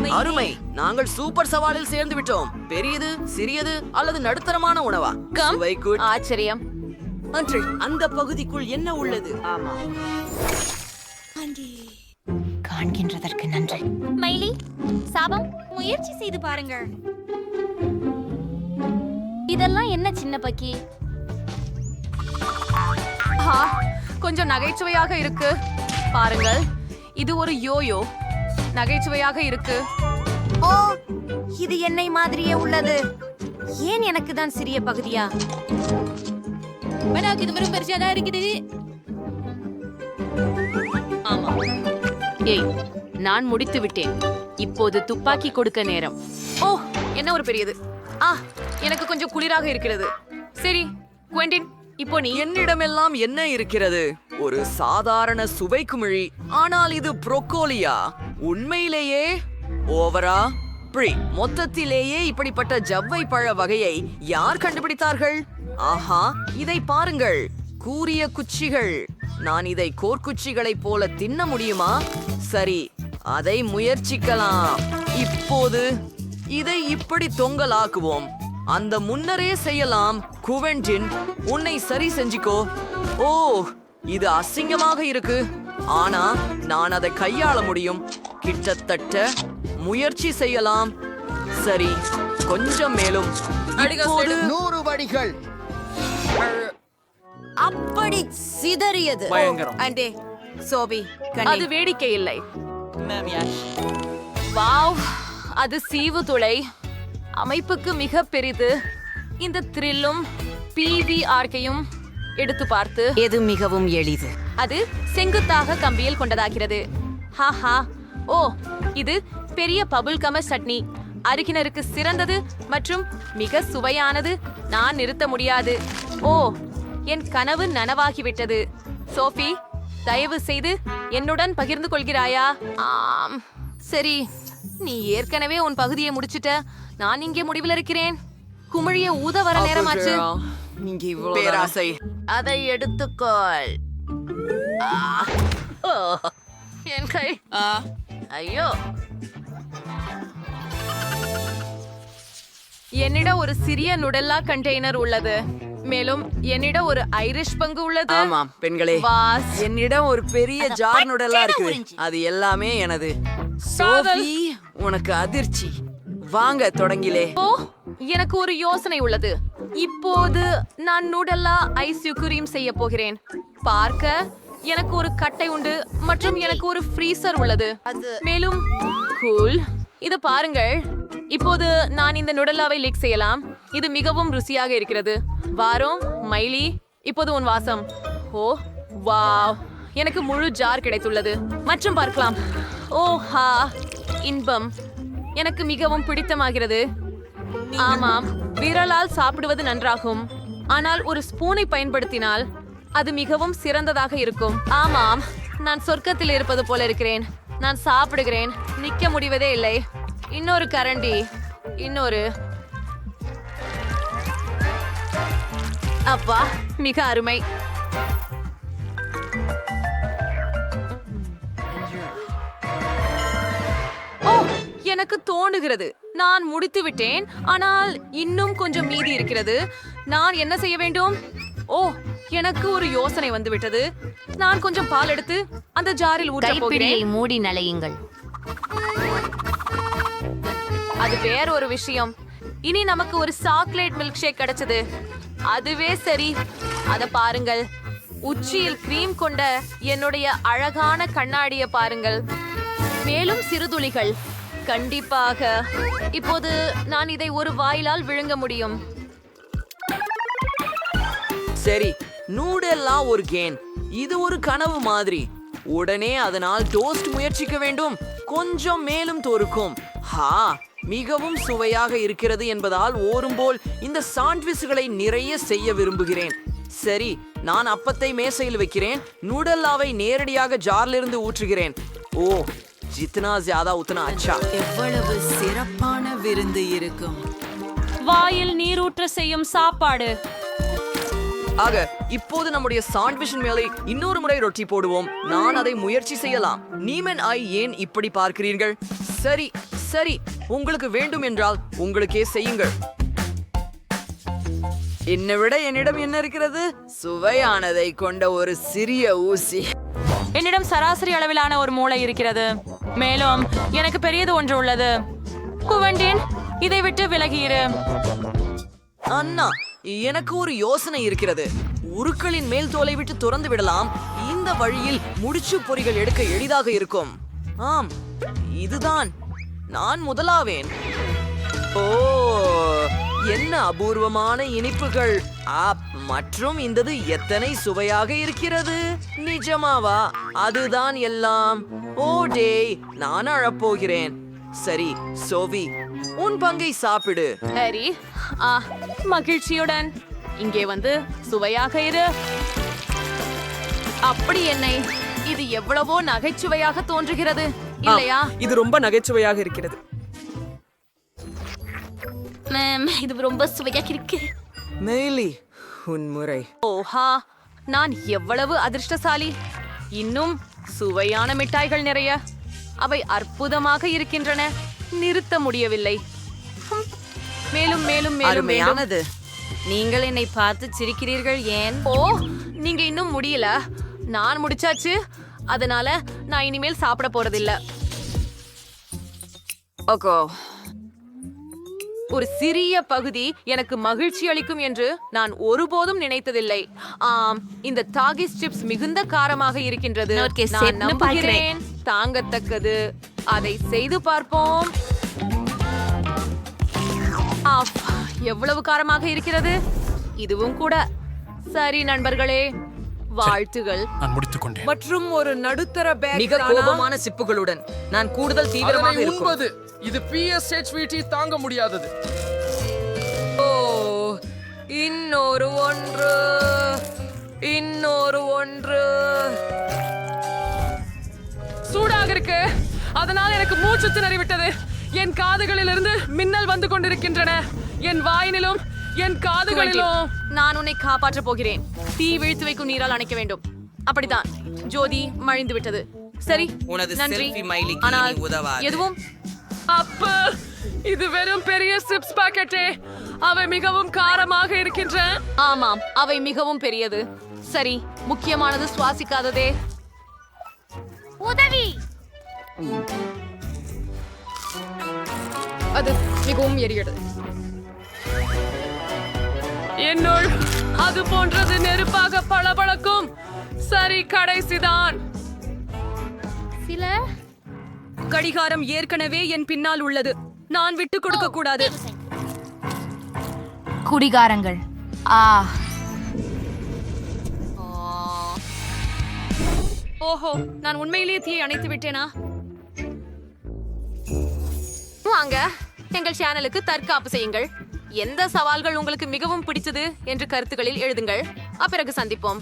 அருமை. நாங்கள் சூப்பர் சவாலில் சேர்ந்து விட்டோம். பெரியது சிறியது அல்லது நடுத்தரமான உணவா? கம். சுவை good. ஆச்சரியம். அன்று. அந்த பகுதிக்குள் என்ன உள்ளது? ஆமா. காண்கின்றதற்கு நன்றி. மைலி சாபம் முயற்சி செய்து பாருங்கள். இதெல்லாம் என்ன சின்ன பக்கி? ஆ, கொஞ்சம் நகைச்சுவையாக இருக்கு. பாருங்கள் இது ஒரு யோயோ. நகைச்சுவையாக இருக்கு. ஓ இது என்னை மாதிரியே உள்ளது. ஏன் எனக்கு தான் சிறிய பகுதியா? இது வெறும் பெருசா தான் இருக்குது. ஆமா. ஏய் நான் முடித்து விட்டேன். இப்போது துப்பாக்கி கொடுக்க நேரம். ஓ என்ன ஒரு பெரியது. ஆ எனக்கு கொஞ்சம் குளிராக இருக்கிறது. சரி குவெண்டின் இப்போ நீ. என்னிடமெல்லாம் என்ன இருக்கிறது? ஒரு சாதாரண சுவை குமிழி ஆனால் இது புரோக்கோலியா? உண்மையிலேயே ஓவரா? ப்ரி மொத்தத்திலேயே இப்படிப்பட்ட ஜவ்வை பழ வகையை யார் கண்டுபிடித்தார்கள்? ஆஹா இதை பாருங்கள். கூரிய குச்சிகள். நான் இதை கோர்க்குச்சிகளைப் போல தின்ன முடியுமா? சரி அதை முயற்சிக்கலாம். இப்போது இதை இப்படி தொங்கலாக்குவோம். அந்த முன்னரே செய்யலாம். குவென்டின் உன்னை சரி செஞ்சுக்கோ. ஓ இது அசிங்கமாக இருக்கு. ஆனா நான் அதை கையாள முடியும். கிட்டத்தட்ட முயற்சி செய்யலாம். சரி கொஞ்சம் மேலும். நூறு வடிகள். அப்படி சிதறியது. அண்டே சோபி அது வேடிக்கை இல்லை. வாவ் அது சீவு துளை. அமைப்புக்கு மிக பெரிது. இந்த த்ரில்லும் பிவிஆர்கையும் எடுத்து பார்த்து. எது மிகவும் எளிது? அது செங்குத்தாக கம்பியில் கொண்டதாகிறது. ஹாஹா ஓ இது பெரிய பபுள் கம சட்னி. அருகினருக்கு சிறந்தது மற்றும் மிக சுவையானது நான் நிறுத்த முடியாது. ஓ என் கனவு நனவாகிவிட்டது. சோஃபி தயவு செய்து என்னுடன் பகிர்ந்து கொள்கிறாயா? ஆம் சரி நீ ஏற்கனவே உன் பகுதியை முடிச்சிட்ட. நான் இங்கே முடிவில் இருக்கிறேன். குமிழிய ஊத வர நேரமாச்சு. நீங்க பேராசை. அதை எடுத்துக்கொள். என் கை. ஐயோ. என்னிடம் ஒரு சிறிய நுடல்லா கண்டெய்னர் உள்ளது. மேலும் என்னிடம் ஒரு ஐரிஷ் பங்கு உள்ளது. ஆமாம் பெண்களே. வாஸ். என்னிடம் ஒரு பெரிய ஜார் நுடலா இருக்கு. அது எல்லாமே எனது. சோஃபி உனக்கு அதிர்ச்சி. வாங்க தொடங்கிலே. ஓ எனக்கு ஒரு யோசனை உள்ளது. இப்போது நான் நூடல்லா ஐஸ் யுக்குரியும் செய்ய போகிறேன். பார்க்க. எனக்கு ஒரு கட்டை உண்டு மற்றும் எனக்கு ஒரு ஃப்ரீசர் உள்ளது. மேலும் கூல் இது பாருங்கள். இப்போது நான் இந்த நுடல்லாவை லீக் செய்யலாம். இது மிகவும் ருசியாக இருக்கிறது. வாரோம் மைலி இப்போது உன் வாசம். Oh wow. எனக்கு முழு ஜார் கிடைத்துள்ளது. மற்றும் பார்க்கலாம். ஓஹா இன்பம். எனக்கு மிகவும் பிடித்தமாகிறது. ஆமாம் விரலால் சாப்பிடுவது நன்றாகும். ஆனால் ஒரு ஸ்பூனை பயன்படுத்தினால் அது மிகவும் சிறந்ததாக இருக்கும். ஆமாம் நான் சொர்க்கத்தில் இருப்பது போல இருக்கிறேன். நான் சாப்பிடுகிறேன் நிக்க முடிவதே இல்லை. இன்னொரு கரண்டி இன்னொரு. அப்பா மிக அருமை. எனக்கு தோணுகிறது. நான் முடித்து விட்டேன் ஆனால் இன்னும் கொஞ்சம் மீதி இருக்கிறது. நான் என்ன செய்ய வேண்டும்? ஓ எனக்கு ஒரு யோசனை வந்து விட்டது நான் கொஞ்சம் பால் எடுத்து அந்த ஜாரில் ஊற்ற கைப்பிடியை போகிறேன் மூடி நலையுங்கள் அது வேற ஒரு விஷயம். இனி நமக்கு ஒரு சாக்லேட் மில்க் ஷேக் கிடைச்சது. அதுவே சரி. அத பாருங்கள். உச்சியில் கிரீம் கொண்ட என்னுடைய அழகான கண்ணாடிய பாருங்கள். மேலும் சிறுதுளிகள். கண்டிப்பாக. இப்போது நான் இதை ஒரு வாயிலால் விழுங்க முடியும். சரி நூடெல்லாம் ஒரு கேன். இது ஒரு கனவு மாதிரி. உடனே அதனால் டோஸ்ட் முயற்சிக்க வேண்டும். கொஞ்சம் மேலும் தோறுக்கும். ஹா மிகவும் சுவையாக இருக்கிறது என்பதால் ஓரும்போல் இந்த சாண்ட்விச்களை நிறைய செய்ய விரும்புகிறேன். சரி நான் அப்பத்தை மேசையில் வைக்கிறேன். நூடல்லாவை நேரடியாக ஜார்லிருந்து ஊற்றுகிறேன். ஓ ஜித்னா ஜியாதா உத்தனா அச்சா. எவ்வளவு சிறப்பான விருந்து இருக்கும். வாயில் நீரூற்ற செய்யும் சாப்பாடு. ஆக இப்போது நம்முடைய சாண்ட்விச்சின் மேலே இன்னொரு முறை ரொட்டி போடுவோம். நான் அதை முயற்சி செய்யலாம். நீமன் ஐ ஏன் இப்படி பார்க்கிறீர்கள்? சரி சரி உங்களுக்கு வேண்டும் என்றால் உங்களுக்கே செய்யுங்கள். என்னை விட என்னிடம் என்ன இருக்கிறது? சுவையானதை கொண்ட ஒரு சிறிய ஊசி. என்னிடம் சராசரி அளவிலான ஒரு மூளை இருக்கிறது. மேலும் எனக்கு பெரியது ஒன்று உள்ளது. குவண்டின் இதை விட்டு விலகியிரு. அண்ணா எனக்கு ஒரு யோசனை இருக்கிறது. உருக்களின் மேல் தோலை விட்டு துறந்து விடலாம். இந்த வழியில் முடிச்சு பொறிகள் எடுக்க எளிதாக இருக்கும். ஆம் இதுதான். நான் முதலாவேன். ஓ என்ன அபூர்வமான இனிப்புகள். ஆப் மற்றும் இந்தது எத்தனை சுவையாக இருக்கிறது. நிஜமாவா? அதுதான் எல்லாம். ஓ டேய் நான் அழப்போகிறேன். சரி சோவி உன் பங்கை சாப்பிடு. சரி ஆ மகிழ்ச்சியுடன். இங்கே வந்து சுவையாக இரு. அப்படி என்னை இது எவ்வளவோ நகைச்சுவையாக தோன்றுகிறது இல்லையா? இது ரொம்ப நகைச்சுவையாக இருக்கிறது. மேம் இது ரொம்ப சுவையாக இருக்கு. மெய்லி உன் முறை. ஓஹா நான் எவ்வளவு அதிர்ஷ்டசாலி. இன்னும் சுவையான மிட்டாய்கள் நிறைய. அவை அற்புதமாக இருக்கின்றன. நிறுத்த முடியவில்லை. மேலும் மேலும் மேலும் அருமையானது. நீங்கள் என்னை பார்த்து சிரிக்கிறீர்கள் ஏன்? ஓ நீங்க இன்னும் முடியல. நான் முடிச்சாச்சு. அதனால நான் இனிமேல் சாப்பிட போறதில்ல. ஓகோ. ஒரு சிறிய பகுதி எனக்கு மகிழ்ச்சி அளிக்கும் என்று நான் ஒருபோதும் நினைத்ததில்லை. ஆம் இந்த டாகிஸ் சிப்ஸ் மிகுந்த காரமாக இருக்கின்றது. நான் நம்புகிறேன். தாங்கத்தக்கது. அதை செய்து பார்ப்போம். ஆஃப், எவ்வளவு காரமாக இருக்கிறது? இதுவும் கூட. சரி நண்பர்களே வாழ்த்துகள். நான் முடித்துக் கொண்டேன். மற்றும் ஒரு நடுத்தர பேக் மிக கோபமான சிப்புகளுடன் நான் கூடுதல் தீவிரமாக இருக்கும். இது பிஎஸ்ஹெச்விடி தாங்க முடியாதது. ஓ இன்னொரு ஒன்று. இன்னொரு ஒன்று. சூடாக இருக்கு. அதனால் எனக்கு மூச்சு திணறி விட்டது என் காதுகளிலிருந்து மின்னல் வந்து கொண்டிருக்கின்றன. என் வாயினிலும் என் காதுகளிலும். நான் உன்னை காப்பாற்ற போகிறேன். தீ வீழ்த்து வைக்கும் நீரால் அணைக்க வேண்டும். அப்படித்தான். ஜோதி மழிந்து விட்டது. சரி உனது நன்றி. ஆனால். எதுவும்? அப்ப இது வெறும் பெரிய சிப்ஸ் பாக்கெட்டே. அவை மிகவும் காரமாக இருக்கின்ற. ஆமாம் அவை மிகவும் பெரியது. சரி முக்கியமானது சுவாசிக்காததே. உதவி. அது மிகவும் எரிகிறது என்னுள் அது போன்றது நெருப்பாக பளபளக்கும். சரி கடைசிதான். சில கடிகாரம் ஏற்கனவே என் பின்னால் உள்ளது. நான் விட்டு கொடுக்க கூடாது. குடிகாரங்கள். ஆ. ஓஹோ நான் உண்மையிலேயே தீயை அணைத்து விட்டேனா வாங்க. எங்கள் சேனலுக்கு தற்காப்பு செய்யுங்கள். எந்த சவால்கள் உங்களுக்கு மிகவும் பிடிச்சது என்று கருத்துக்களில் எழுதுங்கள். அப்பிறகு சந்திப்போம்.